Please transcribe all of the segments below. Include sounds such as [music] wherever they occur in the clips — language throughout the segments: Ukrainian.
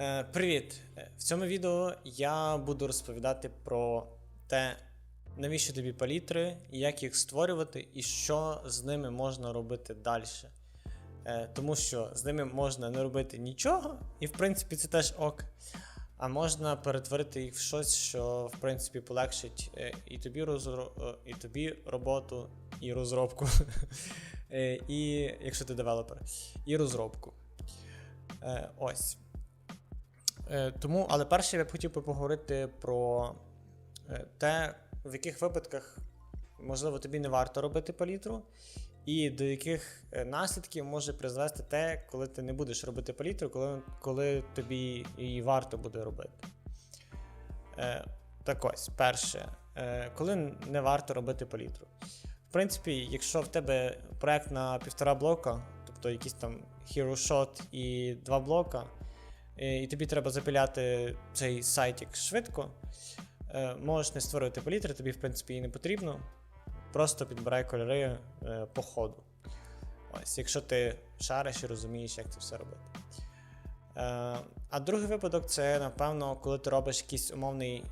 Е, Привіт! Е, В цьому відео я буду розповідати про те, навіщо тобі палітри, як їх створювати і що з ними можна робити далі. Тому що з ними можна не робити нічого, і в принципі це теж ок. А можна перетворити їх в щось, що в принципі полегшить е, і тобі, розро... е, і тобі роботу, і розробку. [laughs] Е, І якщо ти девелопер, і розробку. Е, Ось. Е, Тому, але перше я б хотів би поговорити про е, те, в яких випадках, можливо, тобі не варто робити палітру, і до яких е, наслідків може призвести те, коли ти не будеш робити палітру, коли, коли тобі її варто буде робити. Так ось, перше, коли не варто робити палітру. В принципі, якщо в тебе проект на півтора блока, тобто якийсь там Hero Shot і два блока, і тобі треба запиляти цей сайтик швидко, е, можеш не створювати палітри, тобі, в принципі, і не потрібно. Просто підбирай кольори е, по ходу. Ось, якщо ти шариш і розумієш, як це все робити. Е, а другий випадок це, напевно, коли ти робиш якийсь умовний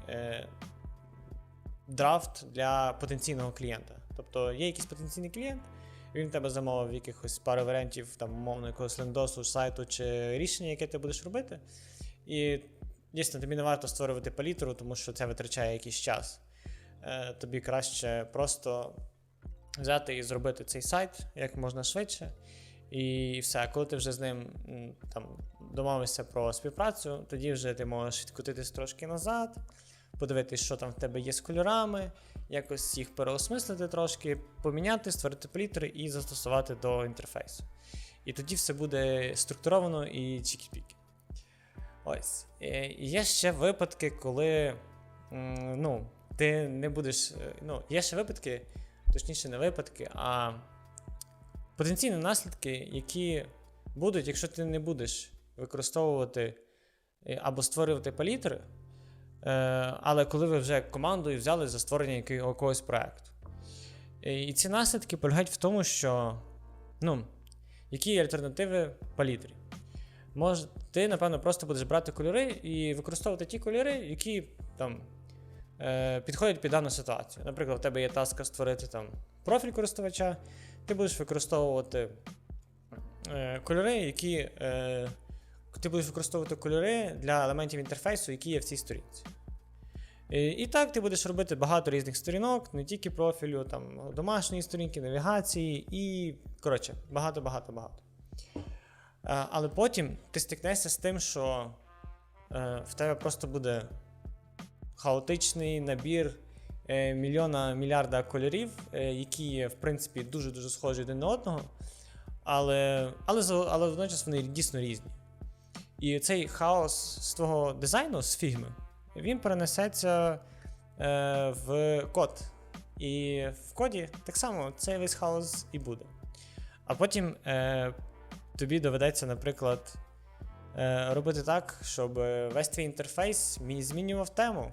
драфт для потенційного клієнта. Тобто є якийсь потенційний клієнт, він тебе замовив якихось пару варіантів, там, умовно, якогось лендосу, сайту чи рішення, яке ти будеш робити. І дійсно тобі не варто створювати палітру, тому що це витрачає якийсь час. Е, тобі краще просто взяти і зробити цей сайт як можна швидше. І все, коли ти вже з ним там домовишся про співпрацю, тоді вже ти можеш відкотитись трошки назад, подивитись, що там в тебе є з кольорами, якось їх переосмислити трошки, поміняти, створити палітри і застосувати до інтерфейсу. І тоді все буде структуровано і чікі-піки. Ось. Е, Є ще випадки, коли ну, ти не будеш. е, Ну, є ще випадки, точніше, не випадки, а потенційні наслідки, які будуть, якщо ти не будеш використовувати е, або створювати палітри, але коли ви вже командою взяли за створення якогось проекту. Е, І ці наслідки полягають в тому, що ну, які альтернативи палітрі. Мож, ти, напевно, просто будеш брати кольори і використовувати ті кольори, які там е, підходять під дану ситуацію. Наприклад, у тебе є таска створити там профіль користувача, ти будеш використовувати е, кольори, які. Ти будеш використовувати кольори для елементів інтерфейсу, які є в цій сторінці. І, і так ти будеш робити багато різних сторінок, не тільки профілю, там, домашньої сторінки, навігації і, коротше, багато-багато-багато. Е, Але потім ти стикнешся з тим, що е, в тебе просто буде хаотичний набір е, мільйона мільярда кольорів, які в принципі, дуже-дуже схожі один на одного, але, але, але водночас вони дійсно різні. І цей хаос з твого дизайну, з фігми, він перенесеться е, в код. І в коді так само цей весь хаос і буде. А потім е, тобі доведеться, наприклад, е, робити так, щоб весь твій інтерфейс змінював тему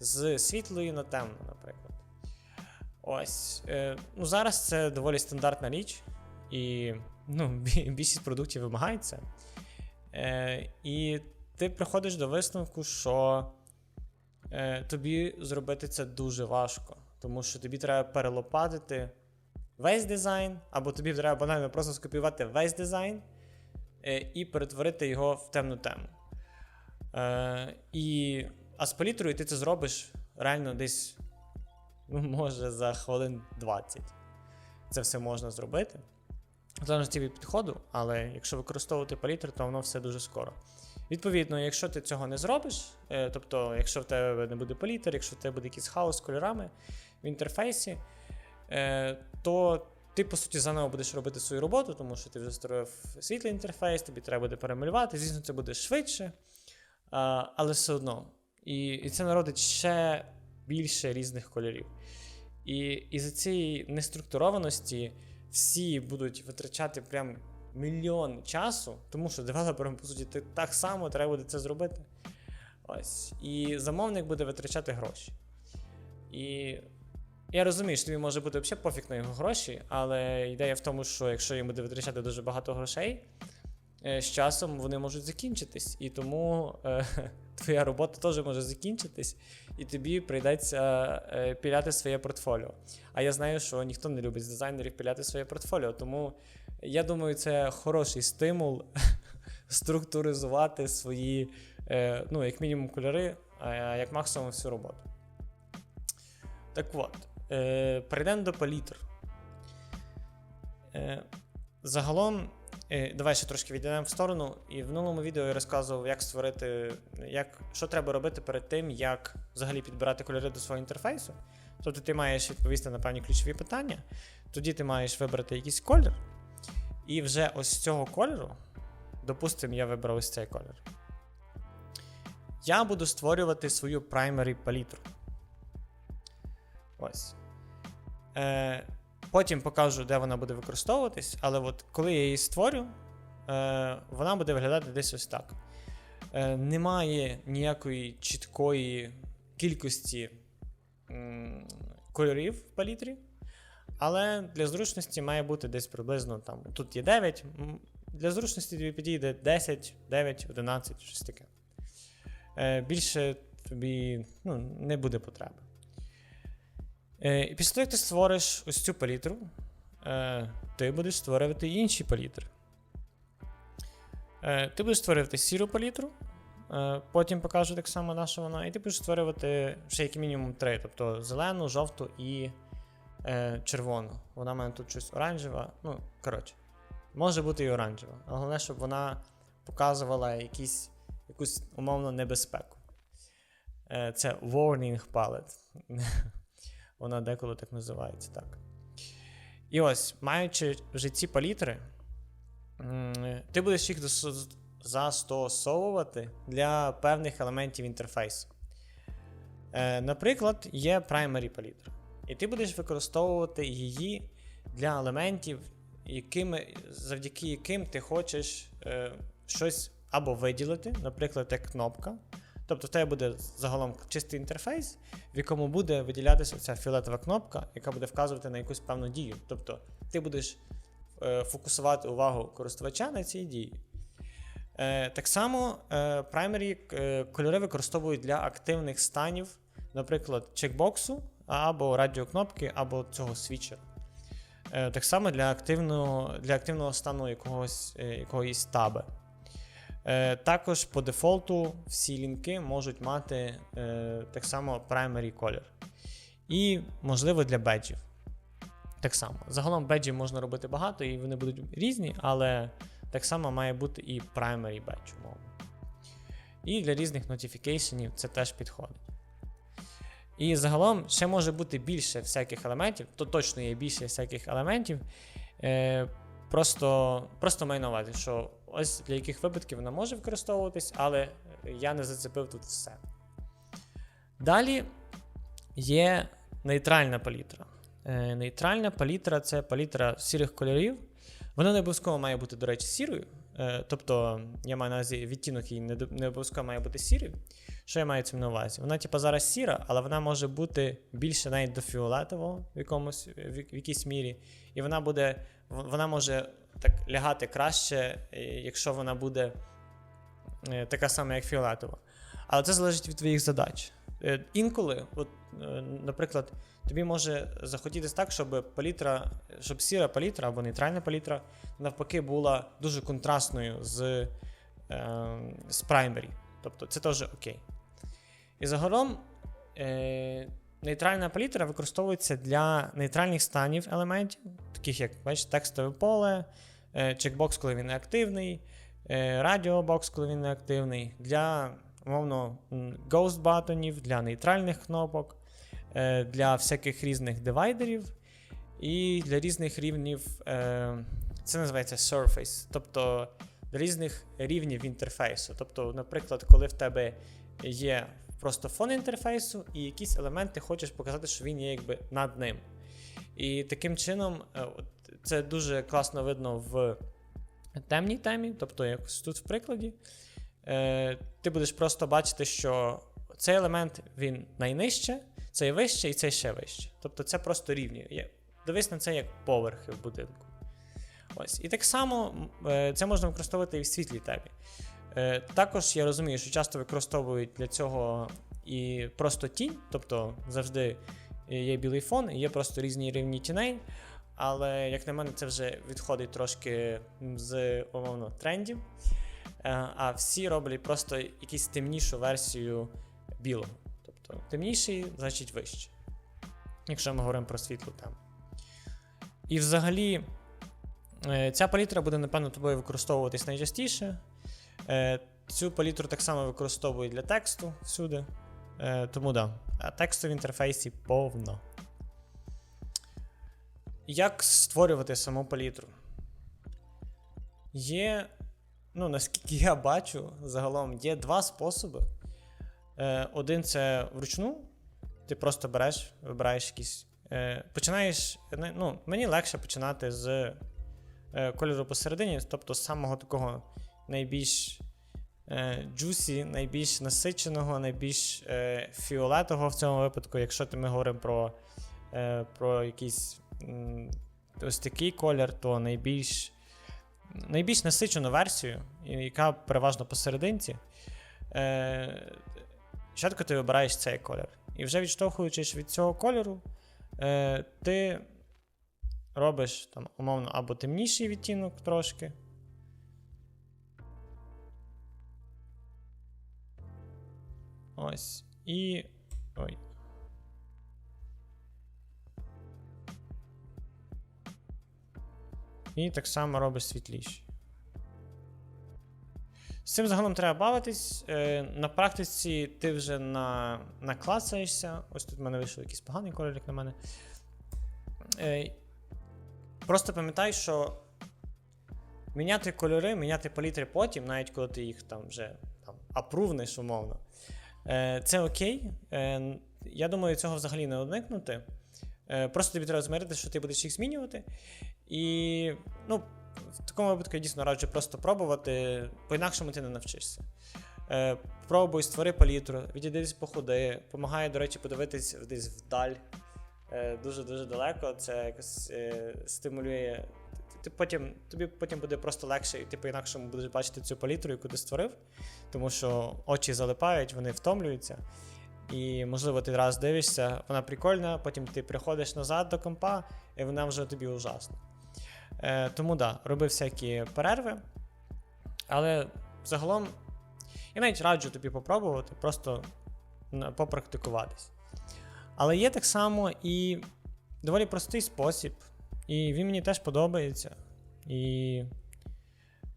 з світлої на темну, наприклад. Ось. Е, ну, зараз це доволі стандартна річ, і ну, [laughs] бі- більшість продуктів вимагають це. Е, і ти приходиш до висновку, що е, тобі зробити це дуже важко, тому що тобі треба перелопатити весь дизайн, або тобі треба банально просто скопіювати весь дизайн е, і перетворити його в темну тему. Е, і, а з палітрою ти це зробиш реально десь, ну, може, за хвилин 20. Це все можна зробити. Залежності від підходу, але якщо використовувати палітри, то воно все дуже скоро. Відповідно, якщо ти цього не зробиш, е, тобто, якщо в тебе не буде палітр, якщо в тебе буде якийсь хаос з кольорами в інтерфейсі, е, то ти, по суті, заново будеш робити свою роботу, тому що ти вже створив світлий інтерфейс, тобі треба буде перемалювати. Звісно, це буде швидше, але все одно. І, і це народить ще більше різних кольорів. І із цієї неструктурованості всі будуть витрачати прям мільйон часу, тому що девелоперам, по суті, так само треба буде це зробити. Ось. І замовник буде витрачати гроші. І я розумію, що тобі може бути взагалі пофіг на його гроші, але ідея в тому, що якщо йому буде витрачати дуже багато грошей, е, з часом вони можуть закінчитись. І тому е, [laughs] твоя робота теж може закінчитись, і тобі прийдеться е, піляти своє портфоліо. А я знаю, що ніхто не любить з дизайнерів піляти своє портфоліо. Тому я думаю, це хороший стимул [laughs] структуризувати свої, е, ну, як мінімум, кольори, а як максимум всю роботу. Так от, е, перейдемо до палітр. Загалом, давай ще трошки відійдемо в сторону. І в минулому відео я розказував, як створити, як, що треба робити перед тим, як взагалі підбирати кольори до свого інтерфейсу. Тобто ти маєш відповісти на певні ключові питання, тоді ти маєш вибрати якийсь колір, і вже ось з цього кольору, допустимо, я вибрав ось цей колір. Я буду створювати свою primary палітру. Ось. Е, потім покажу, де вона буде використовуватись, але от коли я її створю, е, вона буде виглядати десь ось так. Е, немає ніякої чіткої кількості кольорів в палітрі, але для зручності має бути десь приблизно там. Тут є 9. Для зручності тобі підійде 10, 9, 11, щось таке. Е, більше тобі ну, не буде потреби. Е, і після того, як ти створиш ось цю палітру, е, ти будеш створювати інші палітри. Е, ти будеш створювати сіру палітру, потім покажу так само на що вона, і ти будеш створювати ще як мінімум три, тобто зелену, жовту і червону. Вона в мене тут щось оранжева. Ну, коротше, може бути і оранжева. Але головне, щоб вона показувала якісь, якусь умовну небезпеку. Це warning palette. [laughs] Вона деколи так називається так. І ось, маючи вже ці палітри, ти будеш їх застосовувати для певних елементів інтерфейсу. Е, наприклад, є primary палітра. І ти будеш використовувати її для елементів, якими, завдяки яким ти хочеш е, щось або виділити, наприклад, як кнопка. Тобто в тебе буде загалом чистий інтерфейс, в якому буде виділятися ця фіолетова кнопка, яка буде вказувати на якусь певну дію. Тобто ти будеш е, фокусувати увагу користувача на цій дії. Е, так само е, primary е, кольори використовують для активних станів, наприклад, чекбоксу, або радіокнопки, або цього свічера. Е, так само для активного, для активного стану якогось, е, якоїсь таби. Е, також по дефолту всі лінки можуть мати е, так само primary колір. І, можливо, для беджів. Так само. Загалом беджів можна робити багато, і вони будуть різні, але так само має бути і primary badge, умовно. І для різних notification це теж підходить. І загалом ще може бути більше всяких елементів, то точно є більше всяких елементів. Е, просто, просто маю на увазі, що ось для яких випадків вона може використовуватись, але я не зацепив тут все. Далі є нейтральна палітра. Е, нейтральна палітра це палітра сірих кольорів. Вона не обов'язково має бути, до речі, сірою. Е, тобто, я маю на увазі відтінок її не, обов'язково має бути сірий. Що я маю цим на увазі? Вона, типу, зараз сіра, але вона може бути більше навіть до фіолетового в якомусь в якійсь мірі. І вона буде, вона може так лягати краще, е, якщо вона буде е, така сама, як фіолетова. Але це залежить від твоїх задач. Е, Інколи, от, наприклад, тобі може захотітись так, щоб палітра, щоб сіра палітра або нейтральна палітра навпаки була дуже контрастною з, е, з primary. Тобто це теж окей. І загалом нейтральна палітра використовується для нейтральних станів елементів, таких як бачиш, текстове поле, е, чекбокс, коли він не активний, е, радіобокс, коли він не активний, для умовно ghost батонів, для нейтральних кнопок, е, для всяких різних дивайдерів і для різних рівнів. Це називається surface, тобто для різних рівнів інтерфейсу. Тобто, наприклад, коли в тебе є просто фон інтерфейсу, і якісь елементи хочеш показати, що він є якби над ним. І таким чином, е, це дуже класно видно в темній темі, тобто якось тут в прикладі. Е, ти будеш просто бачити, що цей елемент він найнижче, цей вище і цей ще вище. Тобто це просто рівні. Дивись на це як поверхи в будинку. Ось. І так само е, це можна використовувати і в світлій темі. Е, Також я розумію, що часто використовують для цього і просто тінь, тобто завжди є білий фон, і є просто різні рівні тіней. Але, як на мене, це вже відходить трошки з умовно трендів. Е, А всі роблять просто якусь темнішу версію білого. Тобто темніший, значить вище. Якщо ми говоримо про світлу тему. І взагалі, е, ця палітра буде, напевно, тобою використовуватись найчастіше. Е, Цю палітру так само використовують для тексту всюди. Е, Тому да. А тексту в інтерфейсі повно. Як створювати саму палітру? Є, ну, наскільки я бачу, загалом є два способи. Е, Один це вручну. Ти просто береш, вибираєш якісь. Починаєш. Ну, мені легше починати з кольору посередині, тобто з самого такого найбільш е, juicy, найбільш насиченого, найбільш е, фіолетового в цьому випадку, якщо ми говоримо про, е, про якийсь ось такий колір, то найбільш, найбільш насичену версію, яка переважно посерединці. Е, Спочатку ти вибираєш цей колір. І вже відштовхуючись від цього кольору, е, ти робиш там, умовно, або темніший відтінок трошки. Ось. І. Ой. І так само робиш світліші. З цим загалом треба бавитись. Е, на практиці ти вже на, наклацаєшся. Ось тут в мене вийшов якийсь поганий як на мене. Е, просто пам'ятай, що міняти кольори, міняти палітри потім, навіть коли ти їх там вже там, апрувнеш, умовно. Е, це окей. Е, я думаю, цього взагалі не уникнути. Е, просто тобі треба змирити, що ти будеш їх змінювати. І ну, в такому випадку я дійсно раджу просто пробувати, по-інакшому ти не навчишся. Пробуй, створи палітру, відійди десь походи. Помагає, до речі, подивитись десь вдаль. Дуже-дуже далеко. Це якось стимулює. Ти потім, тобі потім буде просто легше, і ти по-інакшому будеш бачити цю палітру, яку ти створив, тому що очі залипають, вони втомлюються. І, можливо, ти раз дивишся, вона прикольна, потім ти приходиш назад до компа, і вона вже тобі ужасна. Е, тому да, роби всякі перерви. Але загалом я навіть раджу тобі попробувати, просто попрактикуватись. Але є так само і доволі простий спосіб, і він мені теж подобається. І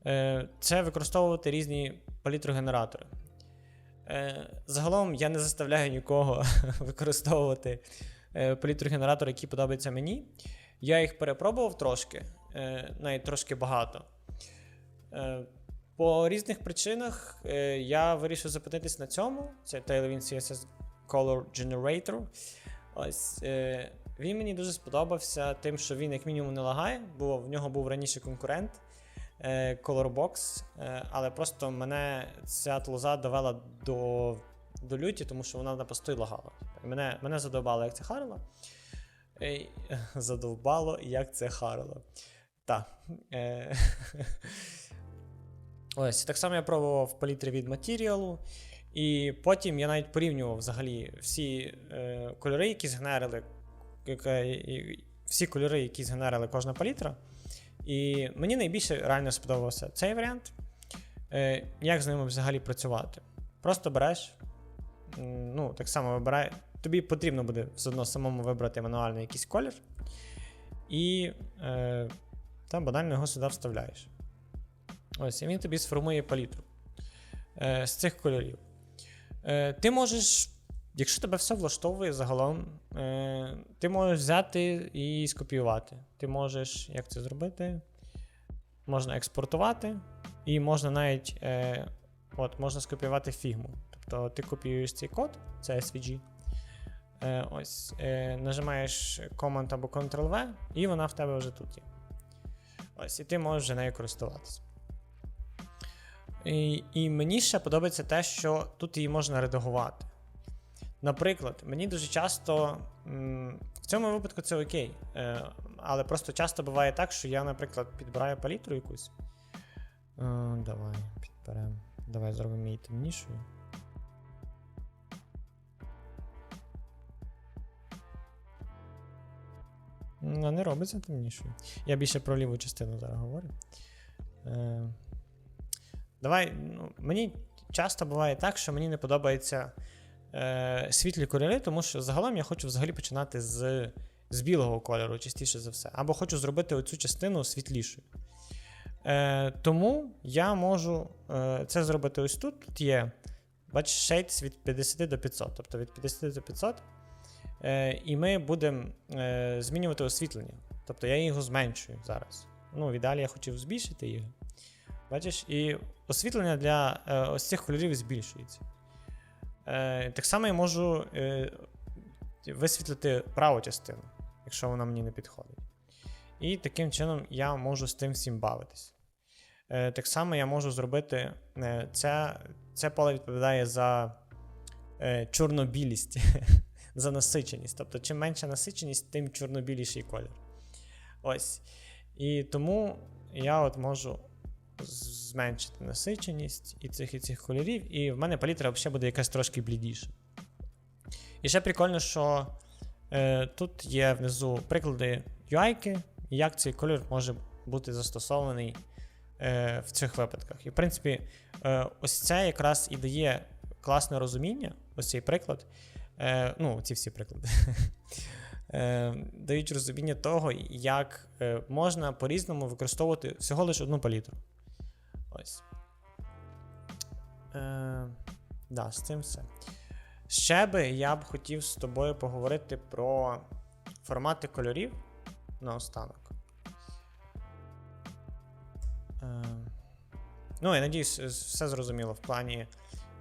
е, це використовувати різні палітрогенератори. Е, загалом я не заставляю нікого [laughs] використовувати е, палітрогенератори, які подобаються мені. Я їх перепробував трошки, е, навіть трошки багато. Е, по різних причинах е, я вирішив зупинитись на цьому. Це Tailwind CSS Color Generator. Ось, е, він мені дуже сподобався тим, що він, як мінімум, не лагає, бо в нього був раніше конкурент е, Colorbox, е, але просто мене ця тлуза довела до, до люті, тому що вона на постій лагала. Мене, мене задовбало, як це харило. [laughs] Задовбало, як це харило. Так. Е, [laughs] Ось, так само я пробував палітри від матеріалу. І потім я навіть порівнював взагалі всі е, кольори, які згенерили, всі кольори, які згенерили кожна палітра. І мені найбільше реально сподобався цей варіант. Е, як з ними взагалі працювати? Просто береш, ну, так само вибирай. Тобі потрібно буде все одно самому вибрати мануально якийсь колір. І е, там банально його сюди вставляєш. Ось, і він тобі сформує палітру е, з цих кольорів. Е, ти можеш, якщо тебе все влаштовує загалом, е, ти можеш взяти і скопіювати. Ти можеш, як це зробити? Можна експортувати, і можна навіть е, от, можна скопіювати фігму. Тобто ти копіюєш цей код, це SVG. Е, ось, е, нажимаєш Command або Ctrl-V, і вона в тебе вже тут є. Ось, і ти можеш вже нею користуватися. І, і мені ще подобається те, що тут її можна редагувати. Наприклад, мені дуже часто в цьому випадку це окей. Е, але просто часто буває так, що я, наприклад, підбираю палітру якусь. Е, давай, підберемо. Давай зробимо її темнішою. Ну, не робиться темнішою. Я більше про ліву частину зараз говорю. Е, давай, ну, мені часто буває так, що мені не подобаються е, світлі кольори, тому що загалом я хочу взагалі починати з, з білого кольору, частіше за все. Або хочу зробити оцю частину світлішою. Е, тому я можу е, це зробити ось тут. Тут є, бачиш, shades від 50 до 500. Тобто від 50 до 500. Е, і ми будемо е, змінювати освітлення. Тобто я його зменшую зараз. Ну, в ідеалі я хотів збільшити його. Бачиш, і освітлення для е, ось цих кольорів збільшується. Е, так само я можу е, висвітлити праву частину, якщо вона мені не підходить. І таким чином я можу з тим всім бавитись. Е, так само я можу зробити. Це, це поле відповідає за чорнобілість, [laughs] за насиченість. Тобто, чим менша насиченість, тим чорнобіліший колір. Ось. І тому я от можу зменшити насиченість і цих і цих кольорів, і в мене палітра взагалі буде якась трошки блідіша. І ще прикольно, що е, тут є внизу приклади UI, і як цей кольор може бути застосований е, в цих випадках. І, в принципі, е, ось це якраз і дає класне розуміння, ось цей приклад. Е, ну, ці всі приклади. [laughs] Е, дають розуміння того, як е, можна по-різному використовувати всього лише одну палітру. Ось. Е, да, з цим все. Ще би я б хотів з тобою поговорити про формати кольорів наостанок. Е, ну, я надіюсь, все зрозуміло в плані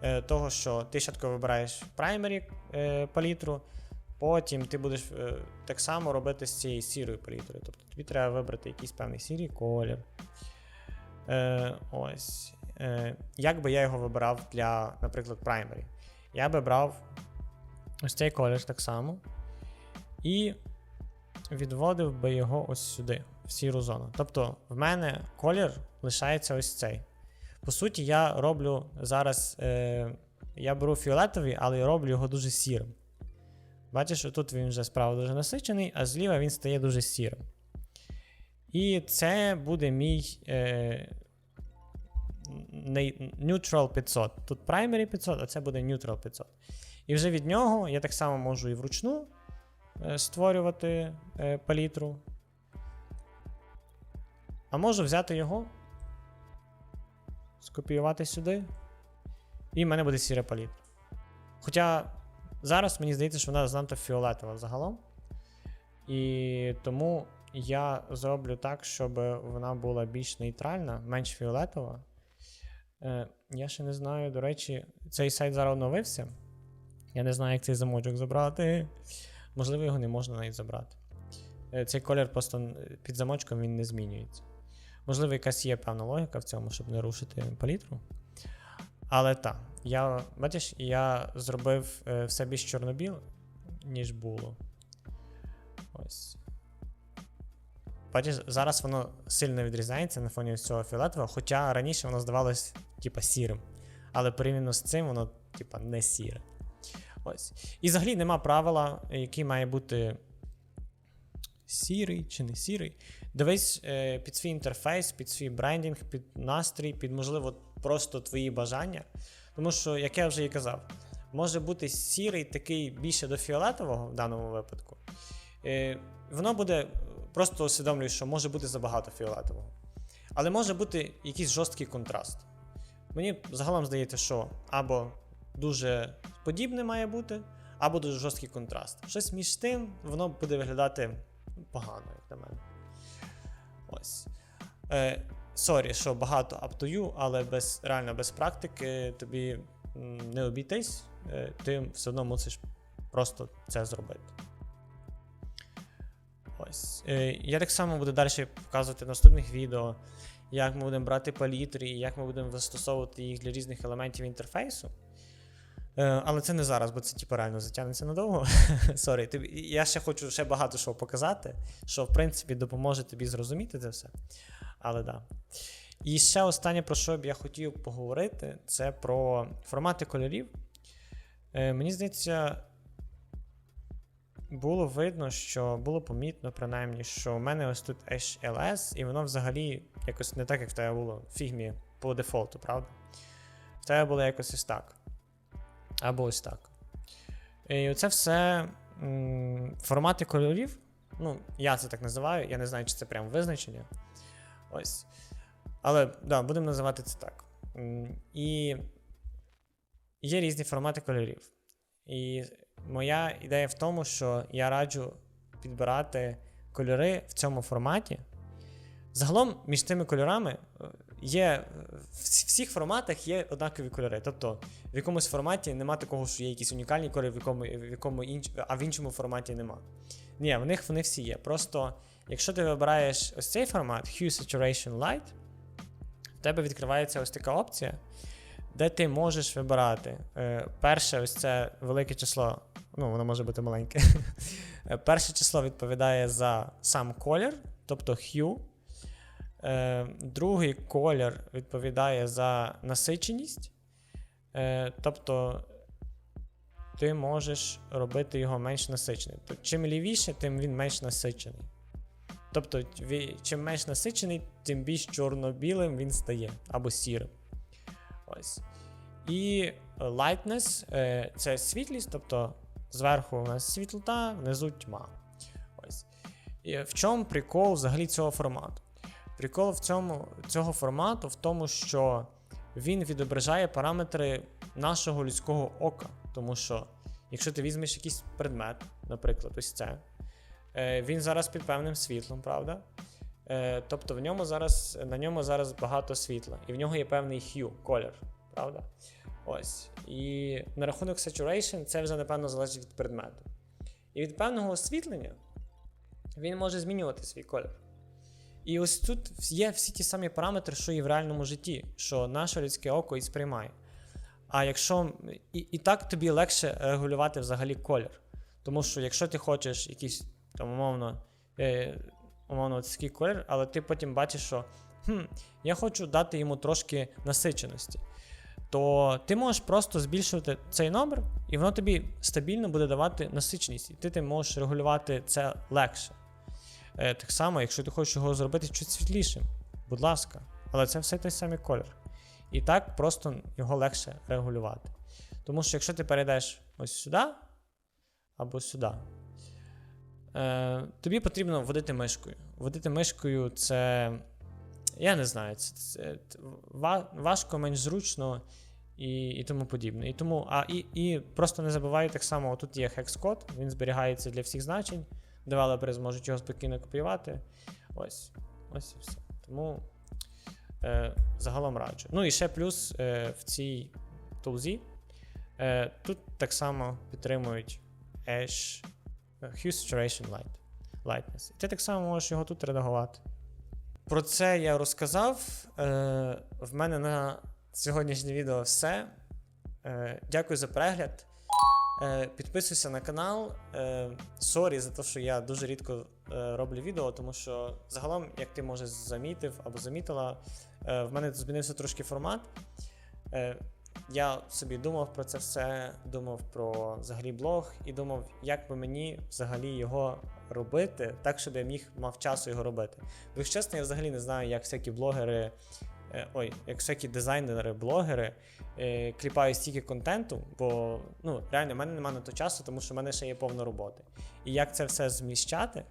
е, того, що ти спочатку вибираєш праймері е, палітру, потім ти будеш так само робити з цієї сірої палітри. Тобто тобі треба вибрати якийсь певний сірий колір. Е, ось. Е, як би я його вибирав для, наприклад, праймері? Я би брав ось цей колір так само. І відводив би його ось сюди, в сіру зону. Тобто, в мене колір лишається ось цей. По суті, я роблю зараз. Е, я беру фіолетовий, але я роблю його дуже сірим. Бачиш, тут він вже справа дуже насичений, а зліва він стає дуже сірим. І це буде мій е, Neutral 500. Тут Primary 500, а це буде Neutral 500. І вже від нього я так само можу і вручну е, створювати е, палітру. А можу взяти його, скопіювати сюди, і в мене буде сіра палітра. Хоча зараз мені здається, що вона занадто фіолетова загалом. І тому я зроблю так, щоб вона була більш нейтральна, менш фіолетова. Е, я ще не знаю, до речі, цей сайт зараз оновився. Я не знаю, як цей замочок забрати. Можливо, його не можна навіть забрати. Е, цей колір просто під замочком він не змінюється. Можливо, якась є певна логіка в цьому, щоб не рушити палітру. Але так, я бачиш, я зробив е, все більш чорно-біл, ніж було. Ось. Бачиш, зараз воно сильно відрізняється на фоні цього фіолетового, хоча раніше воно здавалось, типа, сірим. Але порівняно з цим, воно, типа, не сіре. Ось. І взагалі нема правила, який має бути сірий чи не сірий. Дивись е, під свій інтерфейс, під свій брендінг, під настрій, під, можливо, просто твої бажання. Тому що, як я вже і казав, може бути сірий такий більше до фіолетового в даному випадку. Е, воно буде просто усвідомлює, що може бути забагато фіолетового. Але може бути якийсь жорсткий контраст. Мені загалом здається, що або дуже подібне має бути, або дуже жорсткий контраст. Щось між тим, воно буде виглядати погано, як на мене. Ось. Е, Сорі, що багато you, але без, реально без практики тобі не обійтись, е, ти все одно мусиш просто це зробити. Ось. Е, я так само буду далі показувати в наступних відео, як ми будемо брати палітри і як ми будемо застосовувати їх для різних елементів інтерфейсу. Е, але це не зараз, бо це типу, реально затягнеться надовго. [laughs] Сорі, я ще хочу ще багато що показати, що в принципі допоможе тобі зрозуміти це все. Але да. І ще останнє, про що б я хотів поговорити, це про формати кольорів. Е, мені здається, було видно, що було помітно, принаймні, що в мене ось тут HLS, і воно взагалі якось не так, як в тебе було в фігмі по дефолту, правда? В тебе було якось ось так. Або ось так. І це все м, формати кольорів. Ну, я це так називаю, я не знаю, чи це прям визначення. Ось. Але да, будемо називати це так. І є різні формати кольорів. І моя ідея в тому, що я раджу підбирати кольори в цьому форматі. Загалом між тими кольорами е, є е, в всі- всіх форматах є однакові кольори. Тобто в якомусь форматі нема такого, що є якісь унікальні кольори, в якому, в якому інч, а в іншому форматі нема. Ні, в них вони всі є. Просто якщо ти вибираєш ось цей формат Hue Saturation Light, в тебе відкривається ось така опція, де ти можеш вибирати. Е, перше, ось це велике число, ну, воно може бути маленьке. Е, Перше число відповідає за сам колір, тобто hue. Е, другий колір відповідає за насиченість. Е, тобто ти можеш робити його менш насиченим. Тобто, чим лівіше, тим він менш насичений. Тобто, чим менш насичений, тим більш чорно-білим він стає або сірим. Ось. І lightness це світлість, тобто зверху у нас світлота, внизу тьма. Ось. І в чому прикол взагалі цього формату? Прикол в цьому, цього формату в тому, що він відображає параметри нашого людського ока. Тому що, якщо ти візьмеш якийсь предмет, наприклад, ось це, е, він зараз під певним світлом, правда? Е, тобто в ньому зараз, на ньому зараз багато світла, і в нього є певний hue, колір, правда? Ось. І на рахунок saturation це вже, напевно, залежить від предмету. І від певного освітлення він може змінювати свій колір. І ось тут є всі ті самі параметри, що і в реальному житті, що наше людське око і сприймає. А якщо і, і так тобі легше регулювати взагалі колір. Тому що якщо ти хочеш якийсь там умовно, е, умовно такий колір, але ти потім бачиш, що хм, я хочу дати йому трошки насиченості, то ти можеш просто збільшувати цей номер, і воно тобі стабільно буде давати насиченість, і ти, ти можеш регулювати це легше. Е, так само, якщо ти хочеш його зробити чуть світлішим, будь ласка, але це все той самий колір. І так просто його легше регулювати. Тому що якщо ти перейдеш ось сюди або сюди, е, тобі потрібно водити мишкою. Водити мишкою це. Я не знаю, це, це ва- важко, менш зручно і, і тому подібне. І тому, а, і, і просто не забувай так само, тут є хекс-код, він зберігається для всіх значень. Девелопери зможуть його спокійно копіювати. Ось. Ось і все. Тому е, загалом раджу. Ну і ще плюс е, в цій тулзі. Е, тут так само підтримують Edge е, Hue Saturation Light, Lightness. І ти так само можеш його тут редагувати. Про це я розказав. Е, в мене на сьогоднішнє відео все. Е, дякую за перегляд. Е, підписуйся на канал. Сорі за те, що я дуже рідко роблю відео, тому що загалом, як ти може замітив або замітила, в мене змінився трошки формат. Я собі думав про це все, думав про взагалі блог і думав, як би мені взагалі його робити, так, щоб я міг мав часу його робити. Бо чесно, я взагалі не знаю, як всякі блогери, е, ой, як всякі дизайнери, блогери е, кліпають стільки контенту, бо ну, реально в мене немає на то часу, тому що в мене ще є повно роботи. І як це все зміщати,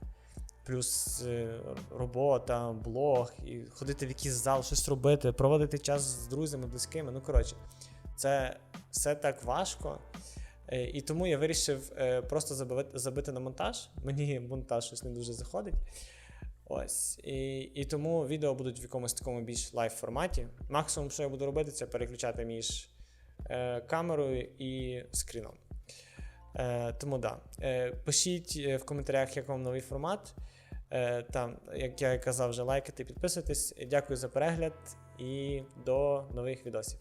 плюс е, робота, блог, і ходити в якийсь зал, щось робити, проводити час з друзями, близькими. Ну, коротше, це все так важко. Е, І тому я вирішив е, просто забити, на монтаж. Мені монтаж щось не дуже заходить. Ось. І, і тому відео будуть в якомусь такому більш лайв форматі. Максимум, що я буду робити, це переключати між камерою і скріном. Е, тому да. Пишіть в коментарях, як вам новий формат. Е, там, як я казав, вже лайкайте, підписуйтесь. Дякую за перегляд і до нових відосів.